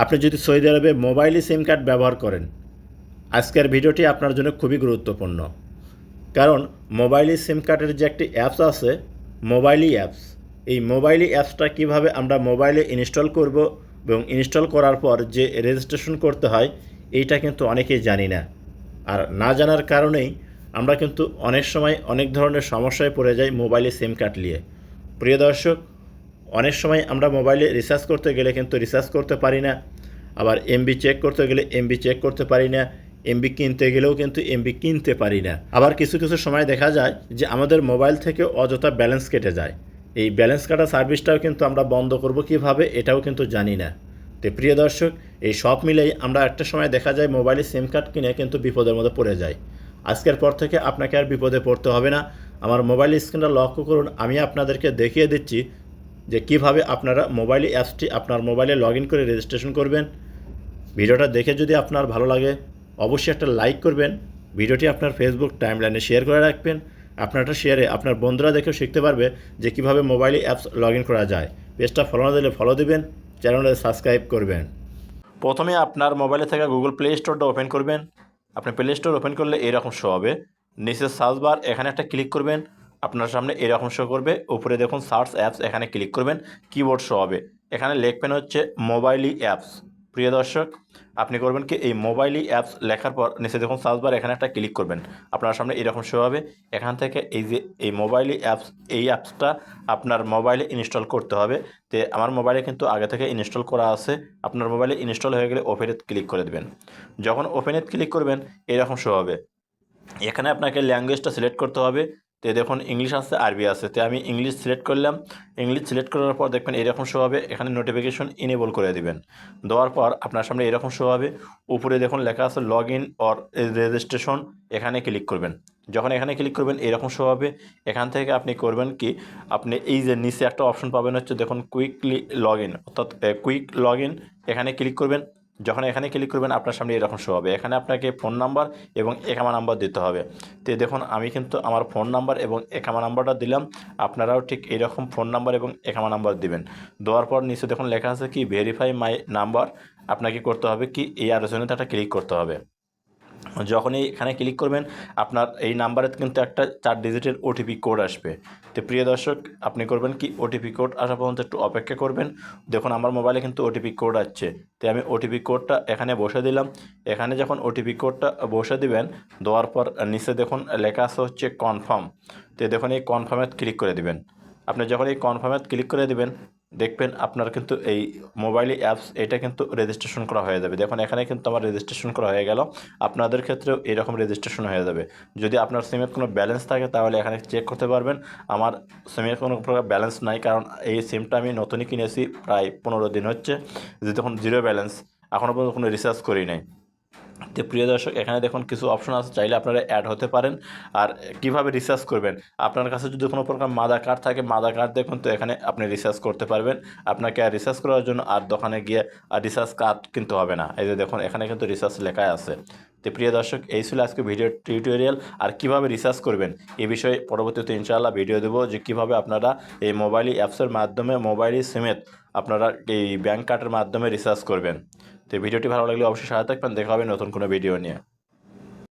আপনি যদি সৌদি আরবে মোবাইলে সিম কার্ড ব্যবহার করেন, আজকের ভিডিওটি আপনার জন্য খুবই গুরুত্বপূর্ণ। কারণ মোবাইলে সিম কার্ডের যে একটি অ্যাপস আছে মোবাইলই অ্যাপস, এই মোবাইলি অ্যাপসটা কীভাবে আমরা মোবাইলে ইনস্টল করব এবং ইনস্টল করার পর যে রেজিস্ট্রেশন করতে হয়, এইটা কিন্তু অনেকেই জানি না। আর না জানার কারণেই আমরা কিন্তু অনেক সময় অনেক ধরনের সমস্যায় পড়ে যাই মোবাইলে সিম কার্ড নিয়ে। প্রিয় দর্শক অনেক সময় আমরা মোবাইলে রিচার্জ করতে গেলে কিন্তু রিচার্জ করতে পারি না। আবার এমবি চেক করতে গেলে এমবি চেক করতে পারি না। এমবি কিনতে গেলেও কিন্তু এমবি কিনতে পারি না। আবার কিছু কিছু সময় দেখা যায় যে আমাদের মোবাইল থেকে অযথা ব্যালেন্স কেটে যায়। এই ব্যালেন্স কাটা সার্ভিসটাও কিন্তু আমরা বন্ধ করব কীভাবে এটাও কিন্তু জানি না। তো প্রিয় দর্শক, এই সব মিলেই আমরা একটা সময় দেখা যায় মোবাইলে সিম কার্ড কিনে কিন্তু বিপদের মধ্যে পড়ে যায় আজকের পর থেকে আপনাকে আর বিপদে পড়তে হবে না। আমার মোবাইল স্ক্রিনটা লক্ষ্য করুন। আমি আপনাদেরকে দেখিয়ে দিচ্ছি যে কীভাবে আপনারা মোবাইল অ্যাপসটি আপনার মোবাইলে লগ ইন করে রেজিস্ট্রেশন করবেন। ভিডিওটা দেখে যদি আপনার ভালো লাগে, অবশ্যই একটা লাইক করবেন। ভিডিওটি আপনার ফেসবুক টাইমলাইনে শেয়ার করে রাখবেন। আপনারটা শেয়ারে আপনার বন্ধুরা দেখেও শিখতে পারবে যে কীভাবে মোবাইলে অ্যাপস লগ ইন করা যায়। পেজটা ফলো না দিলে ফলো দিবেন চ্যানেলটা সাবস্ক্রাইব করবেন। প্রথমে আপনার মোবাইলে থাকা গুগল প্লে স্টোরটা ওপেন করবেন। আপনি প্লে স্টোর ওপেন করলে এরকম শো হবে। নিচে সার্চ বার এখানে একটা ক্লিক করবেন। আপনার সামনে এরকম শো করবে। উপরে দেখুন সার্চ অ্যাপস এখানে ক্লিক করবেন কিবোর্ড শো হবে। এখানে লিখবেন হচ্ছে মোবাইলি অ্যাপস প্রিয় দর্শক, আপনি করবেন কি, এই মোবাইলি অ্যাপস লেখার পর নিচে দেখুন সার্চ বার এখানে একটা ক্লিক করবেন। আপনার সামনে এরকম শো হবে। এখান থেকে এই যে, এই মোবাইলি অ্যাপস এই অ্যাপসটা আপনার মোবাইলে ইনস্টল করতে হবে। তো আমার মোবাইলে কিন্তু আগে থেকে ইনস্টল করা আছে। আপনার মোবাইলে ইনস্টল হয়ে গেলে ওপেনে ক্লিক করে দেবেন। যখন ওপেনে ক্লিক করবেন, এরকম শো হবে। এখানে আপনাকে ল্যাঙ্গুয়েজটা সিলেক্ট করতে হবে। তো দেখুন ইংলিশ আছে আরবি আছে। তো আমি ইংলিশ সিলেক্ট করলাম। ইংলিশ সিলেক্ট করার পর দেখবেন এরকম শো হবে। এখানে নোটিফিকেশন ইনেবল করে দিবেন। দেওয়ার পর আপনার সামনে এরকম শো হবে। উপরে দেখুন লেখা আছে লগ ইন অর রেজিস্ট্রেশন এখানে ক্লিক করবেন। যখন এখানে ক্লিক করবেন, এরকম শো হবে। এখান থেকে আপনি করবেন কি, আপনি এই যে নিচে একটা অপশন পাবেন হচ্ছে দেখুন কুইকলি লগ ইন অর্থাৎ কুইক লগ ইন এখানে ক্লিক করবেন। যখন এখানে ক্লিক করবেন, আপনার সামনে এরকম শো হবে। এখানে আপনাকে ফোন নাম্বার এবং একামা নাম্বার দিতে হবে। তো দেখুন, আমি কিন্তু আমার ফোন নাম্বার এবং একামা নাম্বারটা দিলাম। আপনারাও ঠিক এরকম ফোন নাম্বার এবং একামা নাম্বার দিবেন। দেওয়ার পর নিচে দেখুন লেখা আছে কি ভেরিফাই মাই নাম্বার আপনাকে করতে হবে কি, এই আলোচনাতে একটা ক্লিক করতে হবে। যখনই এখানে ক্লিক করবেন, আপনার এই নাম্বারে কিন্তু একটা চার ডিজিটের ওটিপি কোড আসবে। তো প্রিয় দর্শক, আপনি করবেন কি? ওটিপি কোড আসা পর্যন্ত একটু অপেক্ষা করবেন। দেখুন, আমার মোবাইলে কিন্তু ওটিপি কোড আসছে। তো আমি ওটিপি কোডটা এখানে বসে দিলাম। এখানে যখন ওটিপি কোডটা বসে দিবেন, দেওয়ার পর নিচে দেখুন লেখা আছে হচ্ছে কনফার্ম তো দেখুন এই কনফার্মে ক্লিক করে দিবেন। আপনি যখন এই কনফার্মে ক্লিক করে দিবেন দেখবেন আপনার কিন্তু এই মোবাইলে অ্যাপস এটা কিন্তু রেজিস্ট্রেশন করা হয়ে যাবে। দেখুন, এখানে কিন্তু আমার রেজিস্ট্রেশন করা হয়ে গেল। আপনাদের ক্ষেত্রেও এরকম রেজিস্ট্রেশন হয়ে যাবে। যদি আপনার সিমের কোনো ব্যালেন্স থাকে, তাহলে এখানে চেক করতে পারবেন। আমার সিমের কোনো প্রকার ব্যালেন্স নাই, কারণ এই সিমটা আমি নতুনই কিনেছি, প্রায় পনেরো দিন হচ্ছে। যে তখন জিরো ব্যালেন্স এখনও পর্যন্ত কোনো রিচার্জ করি নাই। তো প্রিয় দর্শক, এখানে দেখুন কিছু অপশন আছে, চাইলে আপনারা অ্যাড হতে পারেন। আর কীভাবে রিসার্চ করবেন? আপনার কাছে যদি কোনো প্রকার মাদা কার্ড থাকে মাদা কার্ড দেখুন তো এখানে আপনি রিসার্চ করতে পারবেন। আপনাকে আর রিসার্চ করার জন্য আর দোকানে গিয়ে আর রিসার্চ কার্ড কিনতে হবে না। এই যে দেখুন, এখানে কিন্তু রিসার্চ লেখায় আছে। তো প্রিয় দর্শক, এই ছিল আজকে ভিডিও টিউটোরিয়াল আর কীভাবে রিসার্চ করবেন এই বিষয়ে পরবর্তীতে ইনশাআল্লাহ ভিডিও দেবো যে কীভাবে আপনারা এই মোবাইল অ্যাপসের মাধ্যমে মোবাইল সিমেত আপনারা এই ব্যাঙ্ক কার্ডের মাধ্যমে রিসার্চ করবেন। তো ভিডিওটি ভালো লাগলে অবশ্যই সাথে থাকবেন। দেখা হবে নতুন কোনো ভিডিও নিয়ে।